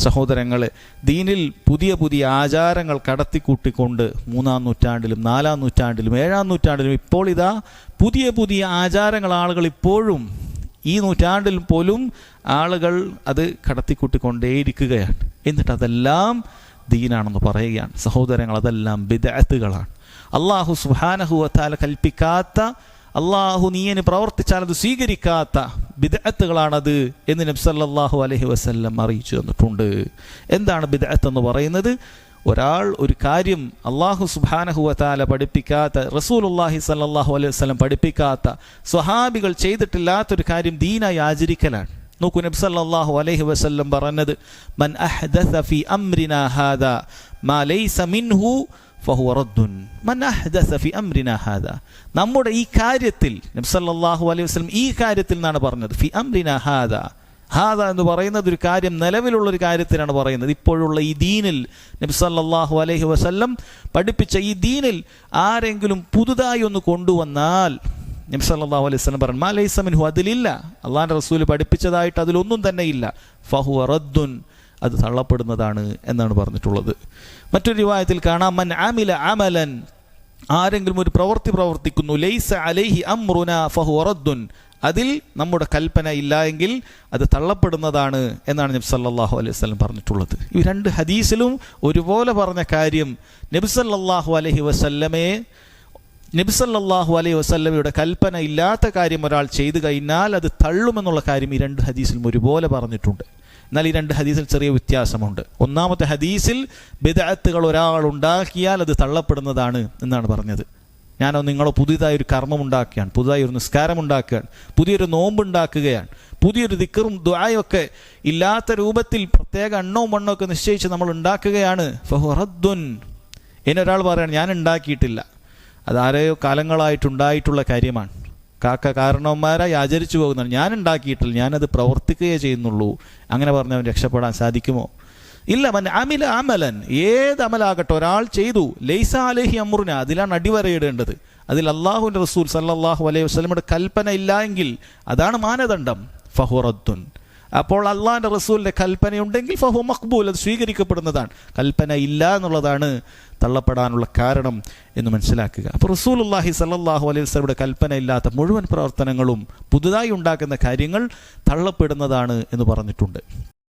സഹോദരങ്ങളെ ദീനിൽ പുതിയ പുതിയ ആചാരങ്ങൾ കടത്തിക്കൂട്ടിക്കൊണ്ട് മൂന്നാം നൂറ്റാണ്ടിലും നാലാം നൂറ്റാണ്ടിലും ഏഴാം നൂറ്റാണ്ടിലും ഇപ്പോൾ ഇതാ പുതിയ പുതിയ ആചാരങ്ങൾ ആളുകൾ ഇപ്പോഴും ഈ നൂറ്റാണ്ടിൽ പോലും ആളുകൾ അത് കടത്തിക്കൂട്ടിക്കൊണ്ടേയിരിക്കുകയാണ്. എന്നിട്ട് അതെല്ലാം ദീനാണെന്ന് പറയുകയാണ്. സഹോദരങ്ങൾ അതെല്ലാം ബിദഅത്തുകളാണ്. അള്ളാഹു സുഹാനഹുവത്താൽ കൽപ്പിക്കാത്ത അള്ളാഹു നീയന് പ്രവർത്തിച്ചാൽ അത് സ്വീകരിക്കാത്ത ബിദഅത്തുകളാണത് എന്ന് നബ്സല്ലാഹു അലഹി വസ്ല്ലം അറിയിച്ചു തന്നിട്ടുണ്ട്. എന്താണ് ബിദഅത്ത് എന്ന് പറയുന്നത്? ഒരാൾ ഒരു കാര്യം അള്ളാഹു സുബാനഹുവത്താല പഠിപ്പിക്കാത്ത റസൂലുല്ലാഹി സല്ലാഹു അലൈഹി വസ്ലം പഠിപ്പിക്കാത്ത സ്വഹാബികൾ ചെയ്തിട്ടില്ലാത്തൊരു കാര്യം ദീനായി ആചരിക്കലാണ്. നോക്കൂ നബി സല്ലല്ലാഹു അലൈഹി വസല്ലം പറഞ്ഞത് മൻ അഹ്ദസ ഫി അംരിനാ ഹാദാ മാ ലൈസ മിൻഹു ഫഹുവ റദ്ദുൻ മൻ അഹ്ദസ ഫി അംരിനാ ഹാദാ നമ്മുടെ ഈ കാര്യത്തിൽ നബി സല്ലല്ലാഹു അലൈഹി വസല്ലം ഈ കാര്യത്തിൽ നിന്നാണ് പറഞ്ഞത്. ഫി അംരിനാ ഹാദ. ഹാദ എന്ന് പറയുന്നത് ഒരു കാര്യം നിലവിലുള്ള ഒരു കാര്യത്തിനാണ് പറയുന്നത്. ഇപ്പോഴുള്ള ഈ ദീനിൽ നബി സല്ലല്ലാഹു അലൈഹി വസല്ലം പഠിപ്പിച്ച ഈ ദീനിൽ ആരെങ്കിലും പുതുതായി ഒന്ന് കൊണ്ടുവന്നാൽ നബി സല്ലല്ലാഹു അലൈഹി വസല്ലം പറഞ്ഞു മാ ലൈസ മിൻഹു അതിലില്ല. അള്ളാഹാൻ റസൂൽ പഠിപ്പിച്ചതായിട്ട് അതിലൊന്നും തന്നെ ഇല്ല. ഫഹു റദ്ദുൻ. അത് തള്ളപ്പെടുന്നതാണ് എന്നാണ് പറഞ്ഞിട്ടുള്ളത്. മറ്റൊരു രൂപത്തിൽ കാണാം മൻ ആമില അമലൻ ആരെങ്കിലും ഒരു പ്രവൃത്തി പ്രവർത്തിക്കുന്നു ലൈസ അലൈഹി അമ്രുന ഫഹു റദ്ദുൻ അതിൽ നമ്മുടെ കൽപ്പന ഇല്ല എങ്കിൽ അത് തള്ളപ്പെടുന്നതാണ് എന്നാണ് നബി സല്ലല്ലാഹു അലൈഹി വസ്ലം പറഞ്ഞിട്ടുള്ളത്. ഈ രണ്ട് ഹദീസിലും ഒരുപോലെ പറഞ്ഞ കാര്യം നബി സല്ലല്ലാഹു അലൈഹി വസല്ലമയെ നബിസല്ലാഹു അലൈഹി വസല്ലമയുടെ കൽപ്പന ഇല്ലാത്ത കാര്യം ഒരാൾ ചെയ്തു കഴിഞ്ഞാൽ അത് തള്ളുമെന്നുള്ള കാര്യം ഈ രണ്ട് ഹദീസിലും ഒരുപോലെ പറഞ്ഞിട്ടുണ്ട്. എന്നാൽ ഈ രണ്ട് ഹദീസിൽ ചെറിയ വ്യത്യാസമുണ്ട്. ഒന്നാമത്തെ ഹദീസിൽ ബിദഅത്തുകൾ ഒരാൾ ഉണ്ടാക്കിയാൽ അത് തള്ളപ്പെടുന്നതാണ് എന്നാണ് പറഞ്ഞത്. ഞാനോ നിങ്ങളോ പുതിയതായി ഒരു കർമ്മം ഉണ്ടാക്കുകയാണ് പുതുതായി ഒരു നിസ്കാരം ഉണ്ടാക്കുകയാണ് പുതിയൊരു നോമ്പ് ഉണ്ടാക്കുകയാണ് പുതിയൊരു ദിക്കറും ദ്വായൊക്കെ ഇല്ലാത്ത രൂപത്തിൽ പ്രത്യേക എണ്ണവും മണ്ണോ ഒക്കെ നിശ്ചയിച്ച് നമ്മൾ ഉണ്ടാക്കുകയാണ്. ഫഹുറദ്ദുൻ എന്നൊരാൾ പറയാണ് ഞാൻ ഉണ്ടാക്കിയിട്ടില്ല. അതാരെയോ കാലങ്ങളായിട്ടുണ്ടായിട്ടുള്ള കാര്യമാണ്. കാക്ക കാരണവന്മാരായി ആചരിച്ചു പോകുന്നുണ്ട് ഞാൻ ഉണ്ടാക്കിയിട്ടില്ല ഞാനത് പ്രവർത്തിക്കുകയേ ചെയ്യുന്നുള്ളൂ. അങ്ങനെ പറഞ്ഞവൻ രക്ഷപ്പെടാൻ സാധിക്കുമോ? ഇല്ല മൻ അമില അമലൻ. ഏത് അമലാകട്ടെ ഒരാൾ ചെയ്തു. ലൈസ അലഹി അമ്രുന. അതിലാണ് അടിവരയിടേണ്ടത്. അതിൽ അള്ളാഹുവിന്റെ റസൂൽ സല്ലാഹു അലൈഹി വസ്ലമയുടെ കൽപ്പന ഇല്ല എങ്കിൽ അതാണ് മാനദണ്ഡം. ഫഹുറദ്ദുൻ. അപ്പോൾ അള്ളാഹിന്റെ റസൂലിന്റെ കൽപ്പനയുണ്ടെങ്കിൽ ഫഹു മക്ബൂൽ അത് സ്വീകരിക്കപ്പെടുന്നതാണ്. കൽപ്പന ഇല്ല എന്നുള്ളതാണ് തള്ളപ്പെടാനുള്ള കാരണം എന്ന് മനസ്സിലാക്കുക. അപ്പോൾ അള്ളാഹി സല്ലാഹു അലൈഹി വസ്ലമിയുടെ കൽപ്പന ഇല്ലാത്ത മുഴുവൻ പ്രവർത്തനങ്ങളും പുതുതായി ഉണ്ടാക്കുന്ന കാര്യങ്ങൾ തള്ളപ്പെടുന്നതാണ് എന്ന് പറഞ്ഞിട്ടുണ്ട്.